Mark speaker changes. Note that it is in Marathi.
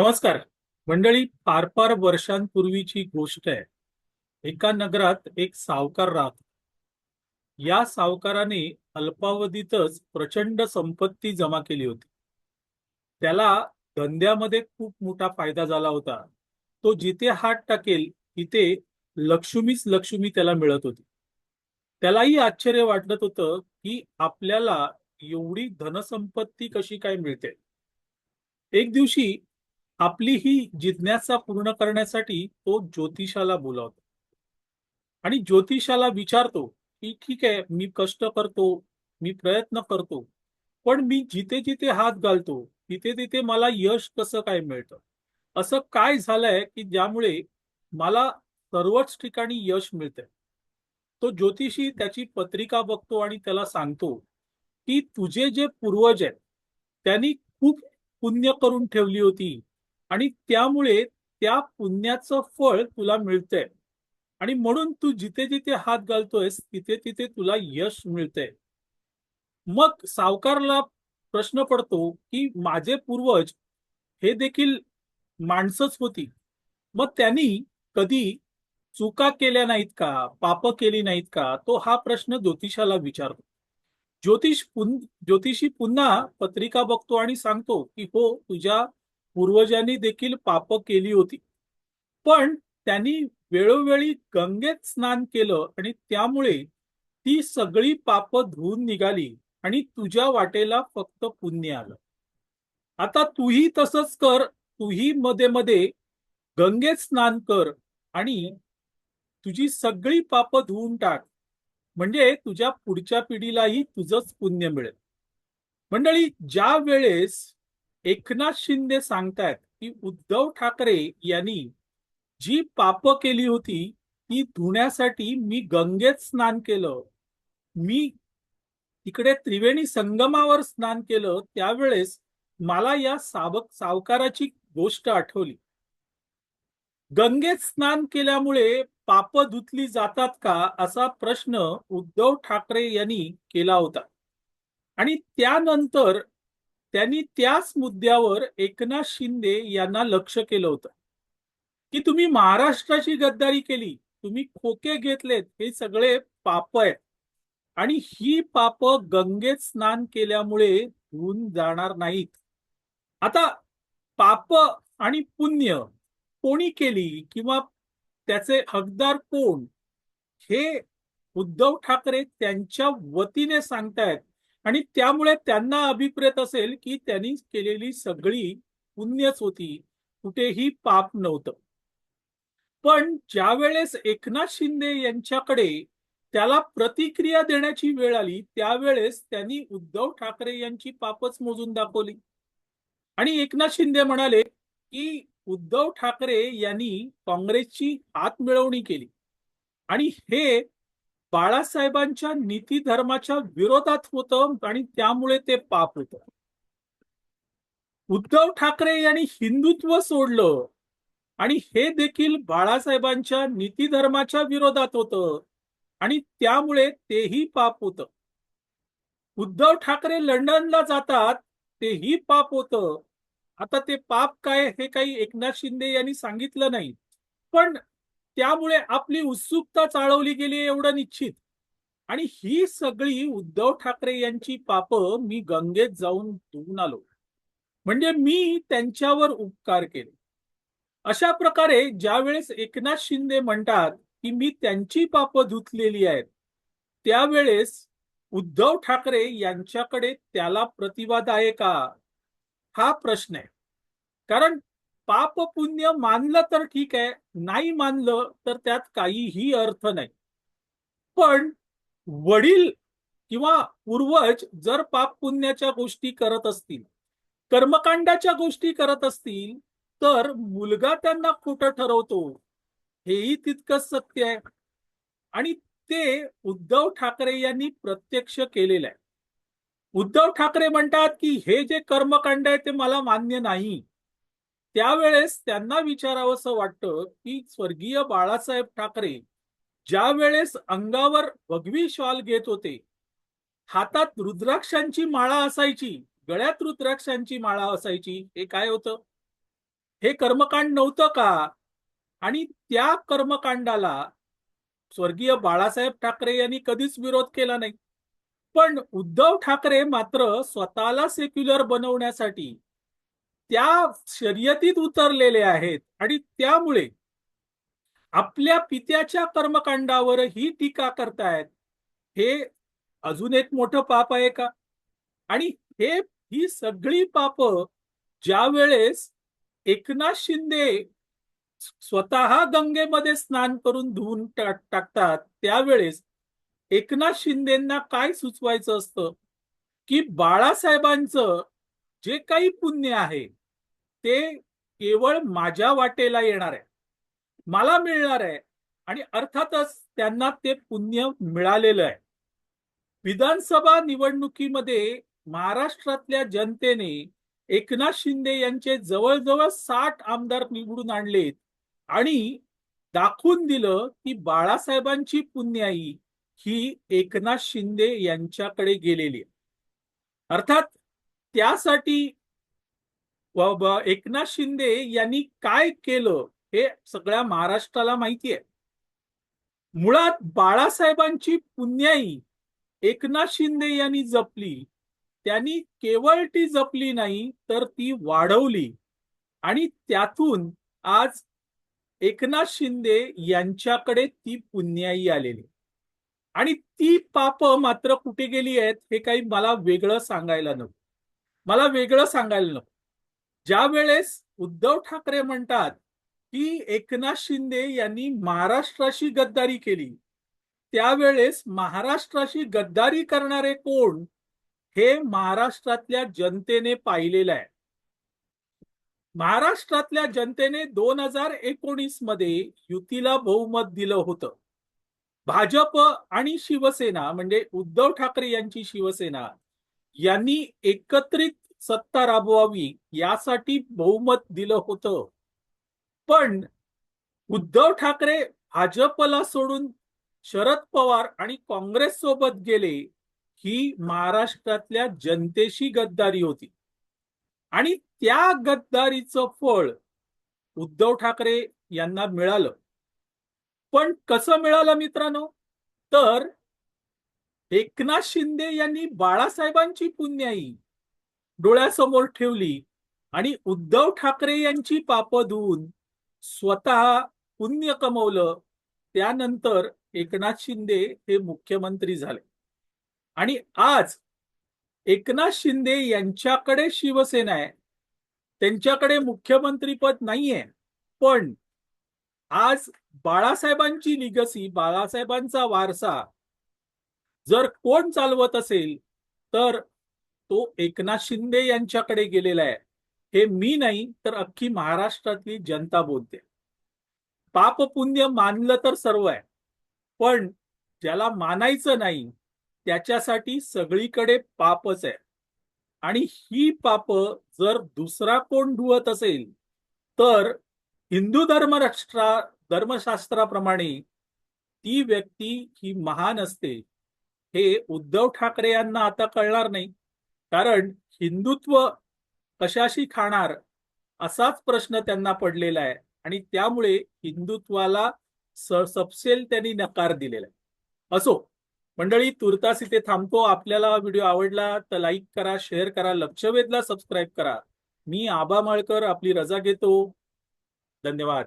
Speaker 1: नमस्कार. मंडळी फार फार वर्षांपूर्वीची गोष्ट आहे. एका नगरात एक सावकार राहत या सावकाराने अल्पावधीतच प्रचंड संपत्ती जमा केली होती. त्याला धंद्यामध्ये खूप मोठा फायदा झाला होता. तो जिथे हात टाकेल तिथे लक्ष्मीच लक्ष्मी त्याला मिळत होती. त्यालाही आश्चर्य वाटत होतं की आपल्याला एवढी धनसंपत्ती कशी काय मिळते? एक दिवशी आपली ही जिज्ञासा पूर्ण करण्यासाठी तो ज्योतिषाला बोलावतो. आणि ज्योतिषाला विचारतो की ठीक आहे मी कष्ट करतो मी प्रयत्न करतो पण मी जिथे जिथे हात घालतो तिथे तिथे मला यश कसं काय मिळतं? असं काय झालंय की ज्यामुळे मला सर्वच ठिकाणी यश मिळतंय? तो ज्योतिषी त्याची पत्रिका बघतो आणि त्याला सांगतो की तुझे जे पूर्वज आहेत त्यांनी खूप पुण्य करून ठेवली होती. आणि त्यामुळे त्या पुण्याचं फळ तुला मिळतंय. आणि म्हणून तू जिथे जिथे हात घालतोयस तिथे तिथे तुला यश मिळतंय. मग सावकारला प्रश्न पडतो की माझे पूर्वज हे देखील माणसंच होती. मग त्यांनी कधी चुका केल्या नाहीत का पाप केली नाहीत का तो हा प्रश्न ज्योतिषाला विचारतो. ज्योतिष पुन ज्योतिषी पुन्हा पत्रिका बघतो आणि सांगतो की हो तुझ्या पूर्वजांनी देखील पाप केली होती. पण त्यांनी वेळोवेळी गंगेत स्नान केलं आणि त्यामुळे ती सगळी पाप धुवून निघाली आणि तुझ्या वाटेला फक्त पुण्य आलं. आता तूही तसंच कर तूही मध्ये मध्ये गंगेत स्नान कर आणि तुझी सगळी पाप धुवून टाक. म्हणजे तुझ्या पुढच्या पिढीलाही तुझंच पुण्य मिळेल. मंडळी ज्या वेळेस एकनाथ शिंदे सांगतायत की उद्धव ठाकरे यांनी जी पाप केली होती ती धुण्यासाठी मी गंगेत स्नान केलं. मी तिकडे त्रिवेणी संगमावर स्नान केलं. त्यावेळेस मला या सावक सावकाराची गोष्ट आठवली. गंगेत स्नान केल्यामुळे पाप धुतली जातात का असा प्रश्न उद्धव ठाकरे यांनी केला होता. आणि त्यानंतर त्यांनी त्याच मुद्द्यावर एकनाथ शिंदे यांना लक्ष केलं होतं. की तुम्ही महाराष्ट्राची गद्दारी केली तुम्ही खोके घेतलेत हे सगळे पाप आहेत. आणि ही पाप गंगेत स्नान केल्यामुळे धुवून जाणार नाहीत. आता पाप आणि पुण्य कोणी केली किंवा त्याचे हकदार कोण हे उद्धव ठाकरे त्यांच्या वतीने सांगतायत. आणि त्यामुळे त्यांना अभिप्रेत असेल की त्यांनी केलेली सगळी पुण्यच होती कुठेही पाप नव्हतं. पण ज्या वेळेस एकनाथ शिंदे यांच्याकडे त्याला प्रतिक्रिया देण्याची वेळ आली त्यावेळेस त्यांनी उद्धव ठाकरे यांची पापच मोजून दाखवली. आणि एकनाथ शिंदे म्हणाले की उद्धव ठाकरे यांनी काँग्रेसची हात मिळवणी केली. आणि हे बाळासाहेबांच्या नीती धर्माच्या विरोधात होतं आणि त्यामुळे ते पाप होतं. उद्धव ठाकरे यांनी हिंदुत्व सोडलं आणि हे देखील बाळासाहेबांच्या नीती धर्माच्या विरोधात होतं आणि त्यामुळे तेही पाप होतं. उद्धव ठाकरे लंडनला जातात तेही पाप होतं. आता ते पाप काय हे काही एकनाथ शिंदे यांनी सांगितलं नाही. पण त्यामुळे आपली उत्सुकता चाळवली गेली एवढं निश्चित. आणि ही सगळी उद्धव ठाकरे यांची पाप मी गंगेत जाऊन धुवून आलो. म्हणजे मी त्यांच्यावर उपकार केले. अशा प्रकारे ज्यावेळेस एकनाथ शिंदे म्हणतात की मी त्यांची पाप धुतलेली आहेत त्यावेळेस उद्धव ठाकरे यांच्याकडे त्याला प्रतिवाद आहे का? हा प्रश्न आहे. कारण पाप पुण्य मानलं तर ठीक आहे नाही मानलं तर त्यात काहीही अर्थ नाही. पण वडील किंवा पूर्वज जर पाप पुण्याच्या गोष्टी करत असतील कर्मकांडाच्या गोष्टी करत असतील तर मुलगा त्यांना खोटं ठरवतो. हेही तितकंच सत्य आहे. आणि ते उद्धव ठाकरे यांनी प्रत्यक्ष केलेलं आहे. उद्धव ठाकरे म्हणतात की हे जे कर्मकांड आहे ते मला मान्य नाही. त्यावेळेस त्यांना विचारावंसं वाटतं की स्वर्गीय बाळासाहेब ठाकरे ज्या वेळेस अंगावर भगवी शॉल घेत होते हातात रुद्राक्षांची माळा असायची गळ्यात रुद्राक्षांची माळा असायची हे काय होतं? हे कर्मकांड नव्हतं का? आणि त्या कर्मकांडाला स्वर्गीय बाळासाहेब ठाकरे यांनी कधीच विरोध केला नाही. पण उद्धव ठाकरे मात्र स्वतःला सेक्युलर बनवण्यासाठी त्या शर्यतीत उतरलेले आहेत आणि त्यामुळे आपल्या पित्याच्या कर्मकांडावर ही टीका करतायत. हे अजून एक मोठं पाप आहे का? आणि हे ही सगळी पाप ज्या वेळेस एकनाथ शिंदे स्वतः गंगेमध्ये स्नान करून धुवून टाकतात त्यावेळेस एकनाथ शिंदेना काय सुचवायचं असतं? की बाळासाहेबांचं जे काही पुण्य आहे ते केवळ माझ्या वाटेला येणार आहे. मला मिळणार आहे. आणि अर्थातच त्यांना ते पुण्य मिळालेलं आहे. विधानसभा निवडणुकीमध्ये महाराष्ट्रातल्या जनतेने एकनाथ शिंदे यांचे जवळजवळ साठ आमदार निवडून आणलेत. आणि दाखवून दिलं की बाळासाहेबांची पुण्याई ही एकनाथ शिंदे यांच्याकडे गेलेली आहे. अर्थात त्यासाठी एकनाथ शिंदे यांनी काय केलं हे सगळ्या महाराष्ट्राला माहिती आहे मुळात बाळासाहेबांची पुण्याई एकनाथ शिंदे यांनी जपली. त्यांनी केवळ ती जपली नाही तर ती वाढवली. आणि त्यातून आज एकनाथ शिंदे यांच्याकडे ती पुण्याई आलेली. आणि ती पाप मात्र कुठे गेली आहेत हे काही मला वेगळं सांगायला नको. मला वेगळं सांगायला नको. ज्या वेळेस उद्धव ठाकरे म्हणतात की एकनाथ शिंदे यांनी महाराष्ट्राशी गद्दारी केली त्यावेळेस महाराष्ट्राशी गद्दारी करणारे कोण हे महाराष्ट्रातल्या जनतेने पाहिलेलं आहे. महाराष्ट्रातल्या जनतेने दोन हजार एकोणीसमध्ये युतीला बहुमत दिलं होतं. भाजप आणि शिवसेना म्हणजे उद्धव ठाकरे यांची शिवसेना यांनी एकत्रित सत्ता राबवावी यासाठी बहुमत दिलं होतं. पण उद्धव ठाकरे भाजपला सोडून शरद पवार आणि काँग्रेस सोबत गेले ही महाराष्ट्रातल्या जनतेशी गद्दारी होती. आणि त्या गद्दारीचं फळ उद्धव ठाकरे यांना मिळालं. पण कसं मिळालं मित्रांनो? तर एकनाथ शिंदे यांनी बाळासाहेबांची पुण्याई डोळ्यासमोर ठेवली आणि उद्धव ठाकरे यांची पाप धुवून स्वतः पुण्य कमवलं त्यानंतर एकनाथ शिंदे हे मुख्यमंत्री झाले. आणि आज एकनाथ शिंदे यांच्याकडे शिवसेना आहे. त्यांच्याकडे मुख्यमंत्रीपद नाहीये. पण आज बाळासाहेबांची लिगसी बाळासाहेबांचा वारसा जर कोण चालवत असेल तर तो एकनाथ शिंदे यांच्याकडे गेलेला आहे. हे मी नाही तर अख्खी महाराष्ट्रातली जनता बोलते. पाप पुण्य मानलं तर सर्व आहे. पण ज्याला मानायचं नाही त्याच्यासाठी सगळीकडे पापच आहे. आणि ही पाप जर दुसरा कोण धुवत असेल तर हिंदू धर्मराष्ट्रा धर्मशास्त्राप्रमाणे ती व्यक्ती ही महान असते. हे उद्धव ठाकरे यांना आता कळणार नाही. कारण हिंदुत्व कशाशी खाणार असाच प्रश्न त्यांना पडलेला आहे. आणि त्यामुळे हिंदुत्वाला सपसेल त्यांनी नकार दिलेला आहे. असो मंडळी तुर्तास इथे थांबतो. आपल्याला व्हिडिओ आवडला तर लाईक करा शेअर करा लक्षवेधला सबस्क्राईब करा. मी आबा माळकर आपली रजा घेतो. धन्यवाद.